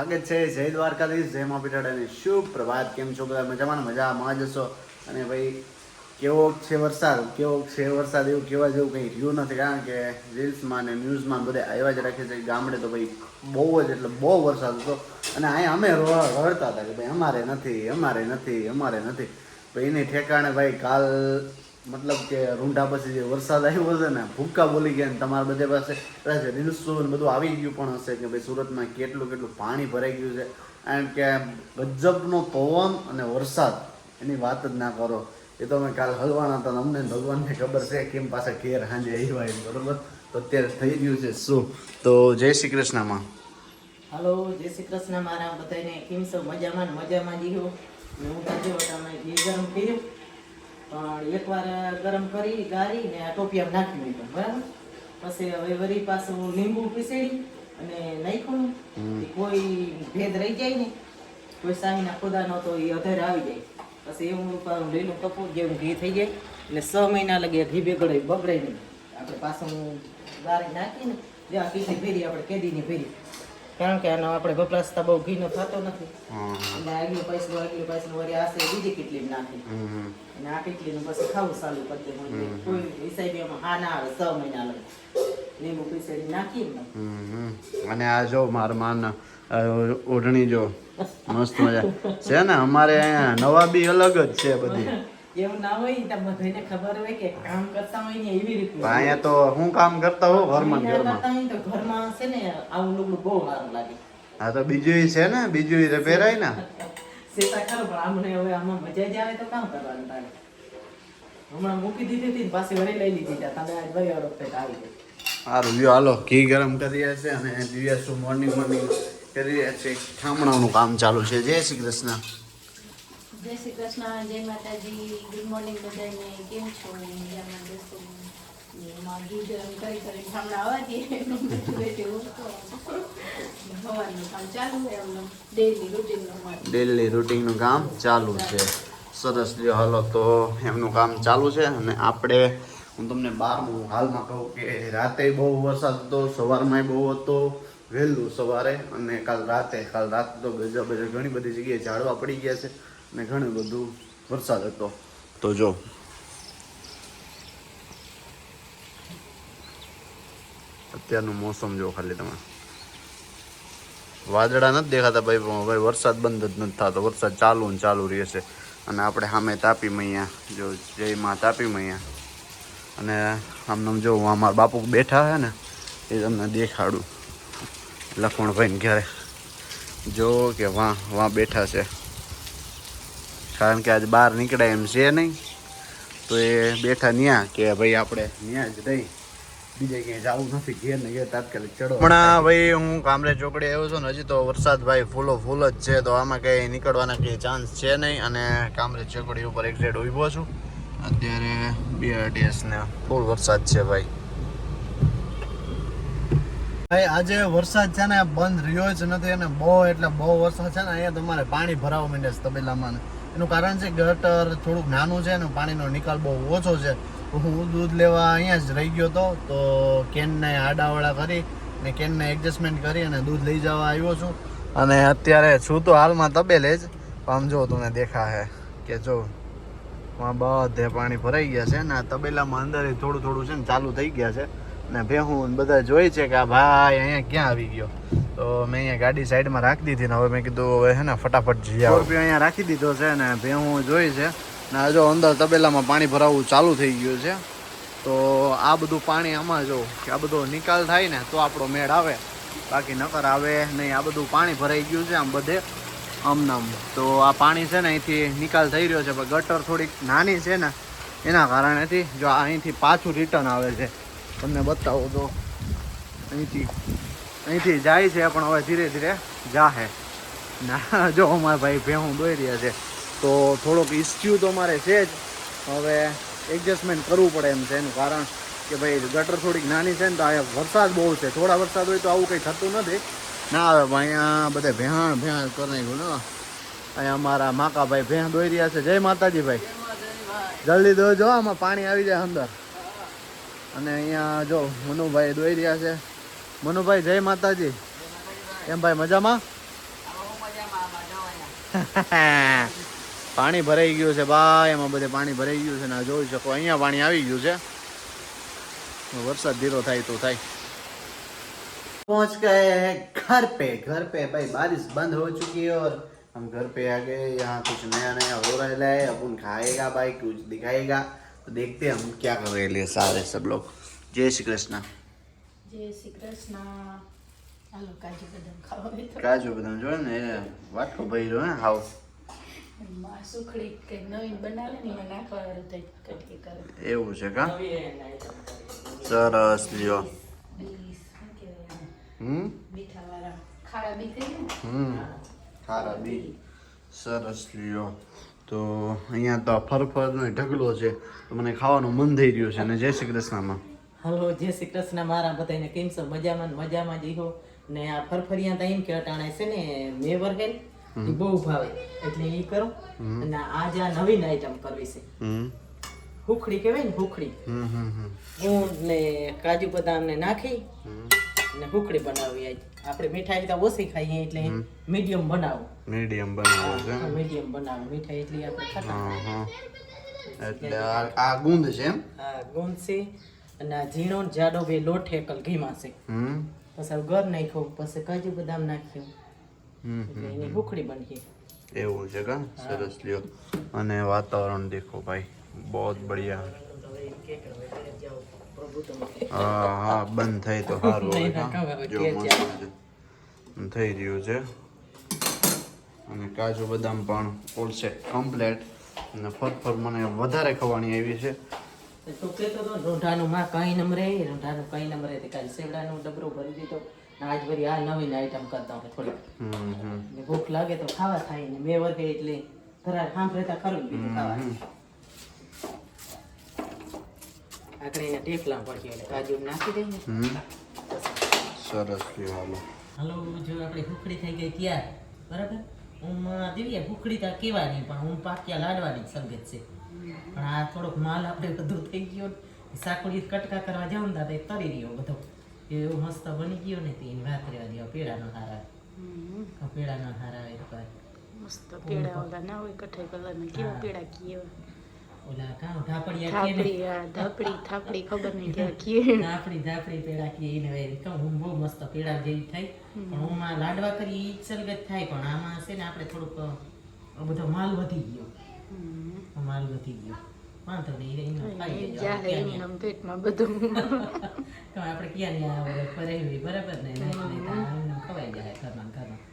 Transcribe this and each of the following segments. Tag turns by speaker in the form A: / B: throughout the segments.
A: સ્વાગત છે. જય દ્વારકાધીશ, જય મા પીઠાડાની શુભ પ્રભાત. કેમ છો બધા? મજામાં મજામાં જશો અને ભાઈ, કેવો છે વરસાદ? કેવો છે વરસાદ? એવું કેવા જેવું કંઈ રહ્યું નથી, કારણ કે રીલ્સમાં ને ન્યૂઝમાં બધે આવ્યા જ રાખે છે. ગામડે તો ભાઈ બહુ જ, એટલે બહુ વરસાદ હતો. અને અહીંયા અમે રડતા હતા કે ભાઈ અમારે નથી અમારે નથી અમારે નથી. ભાઈ, એની ઠેકાણે ભાઈ કાલ મતલબ કે રૂંઢા પછી જે વરસાદ આવ્યો છે ને, ભૂક્કા બોલી ગયા ને, તમારા બધે પાસે કદાચ રીલ્સો બધું આવી ગયું પણ હશે કે ભાઈ સુરતમાં કેટલું કેટલું પાણી ભરાઈ ગયું છે. કારણ કે ગજબનો પવન અને વરસાદ, એની વાત જ ના કરો. એ તો અમે કાલ હલવાના હતા અમને ભગવાનને ખબર છે કેમ પાસે ઘેર હાંજે આવ્યા એમ, બરોબર? તો અત્યારે થઈ ગયું છે શું? તો જય શ્રી કૃષ્ણમાં
B: હાલો, જય શ્રી કૃષ્ણ મારા બધાને. કેમ છો? મજામાં મજામાં જીવો? હું તમે ગરમ કર્યું પણ એકવાર ગરમ કરી ગાળી ને આ ટોપિયામાં નાખી દીધું બરાબર? પછી હવે વરી પાછું લીંબુ પીસેડી અને નાખ્યું. કોઈ ભેદ રહી જાય ને કોઈ ખુદા ન તો એ અધર આવી જાય. પછી એવું પાછું લીલું કપૂર જેવું ઘી થઈ જાય. એટલે છ મહિના લગે ઘી બેગડે બગડે નહીં. આપણે પાછું ગાળી નાખીને જ્યાં કીધી ભેરી આપણે કેદીની ભેરી. કારણ કે આનો આપણે વપરાશતા બહુ ઘીનો થતો નથી. એટલે આગલી પૈસું આગલી પૈસું વળી આશે બીજી કેટલી નાખી. અને આ કેટલીનું પછી ખાવું ચાલુ કરી દે કોઈ હિસાબે એમાં હા ના આવે છ મહિના લગે. લીંબુ પીસેડી નાખી
A: અને આ જો માર માન ઓઢણી જો મસ્ત મજા. છે ને અમારે અહીંયા નવાબી અલગ જ છે બધી.
B: એવું ના હોય તો બધાને ખબર હોય કે કામ કરતા હોય ને એવી
A: રીતે. અહીંયા તો હું કામ કરતા હોઉં ઘરમાં. ઘરમાં
B: છે ને આવું લુગડું બહુ સારું લાગે.
A: હા તો બીજું છે ને બીજું ય પહેરાય ને.
B: સેતા ખરો પણ આમને હવે આમાં મજા જ આવે તો કામ કરવાનું તારે. હમણાં મૂકી દીધી હતી પાછી વળી લઈ લીધી હતા તમે આજ વળી વખતે આવી ગઈ.
A: સારું લ્યો હાલો ઘી ગરમ કરી રહ્યા છે અને દિવ્યા શું મોર્નિંગ મોર્નિંગ કરી રહ્યા છે. ઠામણાનું કામ ચાલુ છે. જય શ્રી કૃષ્ણ.
C: જય શ્રી કૃષ્ણ જય માતાજી. ગુડ મોર્નિંગ બધાને. કેમ છો? મજામાં દોસ્તો ડેલી રૂટીનનું
A: કામ ચાલુ છે સરસ જો હાલો તો એમનું કામ ચાલુ છે અને આપણે, હું તમને બારમું હાલમાં કહું કે રાતે બહુ વરસાદ હતો સવારમાં બહુ હતો, વહેલું સવારે અને કાલ રાતે, કાલ રાત તો ગજા બજા ઘણી બધી જગ્યાએ ઝાડવા પડી ગયા છે અને ઘણું બધું વરસાદ હતો. તો જો અત્યારનું મોસમ જો ખાલી તમે. વાદળા નથી દેખાતા ભાઈ ભાઈ વરસાદ બંધ જ નથી થતો. વરસાદ ચાલુ ને ચાલુ રહેશે અને આપણે સામે તાપી મૈયા, જો જય માં તાપી મૈયા. અને આમ નામ જો અમારા બાપુ બેઠા છે ને, એ તમને દેખાડું. લખમણભાઈને ઘરે. જો કે વાં વાં બેઠા છે. કારણ કે આજ બહાર નીકળાય એમ છે નહીં. તો એ બેઠા ન્યા કે ભાઈ આપણે ન્યા જ રહી. બીજે ક્યાંય જવું નથી ઘેર ને ઘેર તાત્કાલિક ચડો. હમણાં ભાઈ હું કામરે ચોકડી આવ્યો છું ને હજી તો વરસાદ ભાઈ ફૂલો ફૂલ જ છે તો આમાં કંઈ નીકળવાના કંઈ ચાન્સ છે નહીં અને કામરે ચોકડી ઉપર એક્ઝેક્ટ ઊભો છું. અત્યારે બીઆરટીએસ ને ફૂલ વરસાદ છે ભાઈ. ભાઈ આજે વરસાદ છે ને બંધ રહ્યો જ નથી અને બહુ એટલે બહુ વરસાદ છે ને અહીંયા તમારે પાણી ભરાવા માંડે છે તબેલામાં ને. એનું કારણ છે ગટર થોડુંક નાનું છે ને પાણીનો નિકાલ બહુ ઓછો છે. હું દૂધ લેવા અહીંયા જ રહી ગયો હતો તો કેનને આડાવાળા કરી ને કેનને એડજસ્ટમેન્ટ કરી અને દૂધ લઈ જવા આવ્યો છું. અને અત્યારે છું તો હાલમાં તબેલે જ. આમ જો દેખા હે કે જો માં બધે પાણી ભરાઈ ગયા છે ને તબેલામાં અંદર થોડું થોડું છે ને ચાલુ થઈ ગયા છે. ને ભેહું બધા જોઈ છે કે આ ભાઈ અહીંયા ક્યાં આવી ગયો. તો મેં અહીંયા ગાડી સાઈડમાં રાખી દીધી ને હવે મેં કીધું હવે હે ને ફટાફટ જઈ આવો. અહીંયા રાખી દીધો છે ને ભેહું જોઈ છે. ને આ જો અંદર તબેલામાં પાણી ભરાવવું ચાલુ થઈ ગયું છે. તો આ બધું પાણી આમાં જો કે આ બધો નિકાલ થાય ને તો આપણો મેળ આવે. બાકી નકર આવે નહીં, આ બધું પાણી ભરાઈ ગયું છે આમ બધે આમનામ તો આ પાણી છે ને અહીંથી નિકાલ થઈ રહ્યો છે, પણ ગટર થોડીક નાની છે ને, એના કારણેથી જો અહીંથી પાછું રિટર્ન આવે છે. તમને બતાવો તો. અહીંથી અહીંથી જાય છે, પણ હવે ધીરે ધીરે જાહે. ના, જો અમારા ભાઈ ભેહું દોઈ રહ્યા છે. તો થોડોક ઇસ્યુ તો મારે છે જ. હવે એડજસ્ટમેન્ટ કરવું પડે એમ છે, એનું કારણ કે ભાઈ ગટર થોડીક નાની છે ને તો અહીંયા વરસાદ બહુ છે. થોડા વરસાદ હોય તો આવું કંઈ થતું નથી. ના આવે પણ અહીંયા બધે ભેહાણ ભેહાણ કરી નાખ્યું અહીંયા અમારા માકાભાઈ ભેહ દોઈ રહ્યા છે. જય માતાજી ભાઈ. જલ્દી દોજો, આમાં પાણી આવી જાય અંદર. અને અહીંયા જો મનુભાઈ દોઈ રહ્યા છે મનુભાઈ જય માતાજી કેમ ભાઈ મજામાં પાણી ભરાઈ ગયું છે ભાઈ એમાં બધે પાણી ભરાઈ ગયું છે ને આ જોઈ શકો અહીંયા પાણી આવી ગયું છે વરસાદ ધીરો થાય તો થાય पहुंच गए हैं घर पे घर पे भाई बारिश बंद हो चुकी है और हम घर पे आ गए यहाँ कुछ नया नया हो रहा है अपन खाएगा भाई कुछ दिखाएगा तो देखते हैं हम क्या कर रहे हैं सारे सब लोग जय श्री कृष्ण
C: જય શ્રી કૃષ્ણ હાલો કાજુ બદામ ખાવા હોય તો
A: કાજુ બદામ જો ને એ વાટકો ભર્યો હે હાવ
C: માં સુખડી કંઈક નવીન બનાવે ને એમાં નાખવા વાળું થાય કટકી કરે
A: એવું છે કા
B: નવી item કરી.
A: સરસ લ્યો
C: બીસ શું કહેવાય
A: હમ
C: મીઠા વાળા ખાડા બી થઈ ને
A: હમ ખારા બી સરસ લ્યો તો અહીંયા તો ફરફરનો ઢગલો છે. તો મને ખાવાનું મન થઈ રહ્યું છે અને જય શ્રી કૃષ્ણમાં.
B: હલો જય શ્રી કૃષ્ણ. મારા બધાને કેમ છો? મજામાં મજામાં જ હો ને આ ફરફરિયા તો એમ કે અટાણે છે ને મેવર હેલ એ બહુ ભાવે. એટલે એ કરો. અને આજે આ નવીન આઈટમ કરવી છે. હુખડી કહેવાય ને હુખડી. ઊંટ ને કાજુ બદામ ને નાખી. ને ભૂખડી બનાવી આજ. આપણે મીઠાઈ તો ઓછી ખાઈએ એટલે મીડિયમ બનાવો.
A: મીડિયમ બનાવો છે.
B: મીડિયમ બનાવું. મીઠાઈ એટલી આપણે ખાતા
A: એટલે આ ગુંદ છે એમ?
B: આ ગુંદ છે. અને આ ઝીણો જાડો બે લોટ હેકલ ઘીમાં છે. પછી ઘર નાખ્યો પછી કાજુ બદામ નાખ્યું. એની હુખડી બની
A: એવું છે કા? સરસ લ્યો. અને વાતાવરણ દેખો ભાઈ. બહુ બઢિયા. હા હા બંધ થાય તો સારું હોય જો મસ્ત થઈ રહ્યું છે. અને કાજુ બદામ પણ સેટ કમ્પ્લેટ અને ફરફર મને વધારે ખાવાની આવી છે.
B: તું કહેતો રોંઢાનું માં કઈ નંબરે રોંઢાનું કઈ નંબરે તે કાલે સેવડાનો ડબરો ભરી દીધો. આજ ભરી આ નવીન આઈટમ કરતા હોય થોડી
A: હમ હમ.
B: ભૂખ લાગે તો ખાવા થાય ને બે વર્ગે એટલે ધરાર સાંભળતા ખરું બીજું ખાવા આગળ એના ટેફલા પડશે એટલે કાજુ નાખી દઈએ.
A: સરસ હાલો
B: જો આપણે ભૂખડી થઈ ગઈ તૈયાર બરાબર? હું દેવીએ ભૂખડી તો કેવાની પણ હું પાક્યા લાડવાની સંગત છે. પણ આ થોડોક માલ આપણે બધો થઈ ગયો ને સાકડી કટકા કરવા જાવ ને તો એ તરી રહ્યો બધો. એવો મસ્ત બની ગયો ને તે વાત રહેવા દેવા પેડાનો હારા પેડાનો હારા આવે.
C: મસ્ત પેડા ઓલા ના હોય કઠાઈ કલર કેવા પેડા કીએ
B: ઓલા કાં ઢાપડિયા કે ને
C: થાપડી થાપડી ખબર નહીં ક્યાં કીએ.
B: ધાપડી ધાપડી પેડા કે એને વેરી કહું હું બહુ મસ્ત પેડા જેવી થાય પણ હું લાડવા કરી ઈ સલગત થાય પણ આમાં છે ને આપણે થોડુંક બધો માલ વધી ગયો. માલ વધી ગયો. વાંધો નહીં
C: એમનેમ પેટમાં બધું.
B: તો આપણે ક્યાં બરાબર ને? ખવાઈ જાય ઘરમાં ઘરમાં. પણ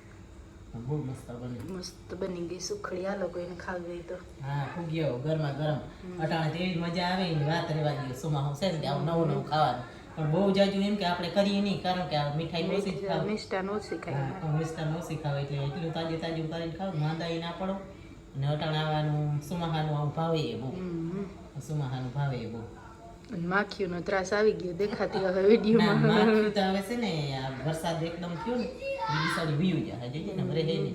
B: બહુ મસ્ત બની.
C: મસ્ત બની ગઈ સુખડી આ લોકો એને ખાવી ગઈ તો.
B: હા ફૂગ્યો ગરમા ગરમ. અટાણે તેવી જ મજા આવે ને વાત રહેવા દઈએ સુમાં છે ને કે આવું નવું નવું ખાવાનું. પણ બહુ જાજુ એમ કે આપણે કરીએ નહીં કારણ કે આ મીઠાઈ ઓછી જ ખાવ.
C: મિષ્ટાન ઓછી ખાય
B: મિષ્ટાન ઓછી ખાવ એટલે એટલું તાજે તાજું કરીને ખાવ માંદાઈ ના પડો. અને અટાણાવાનું સુમાહાનું આવું ભાવે એ બહુ. સુમાહાનું ભાવે એ બહુ.
C: માખીઓનો ત્રાસ આવી ગયો, દેખાતી હવે વિડીયોમાં.
B: હવે છે ને, આ વરસાદ એકદમ થયો ને બીજી સાઈડ વીયું જાય જોજે ને ભરે હે ને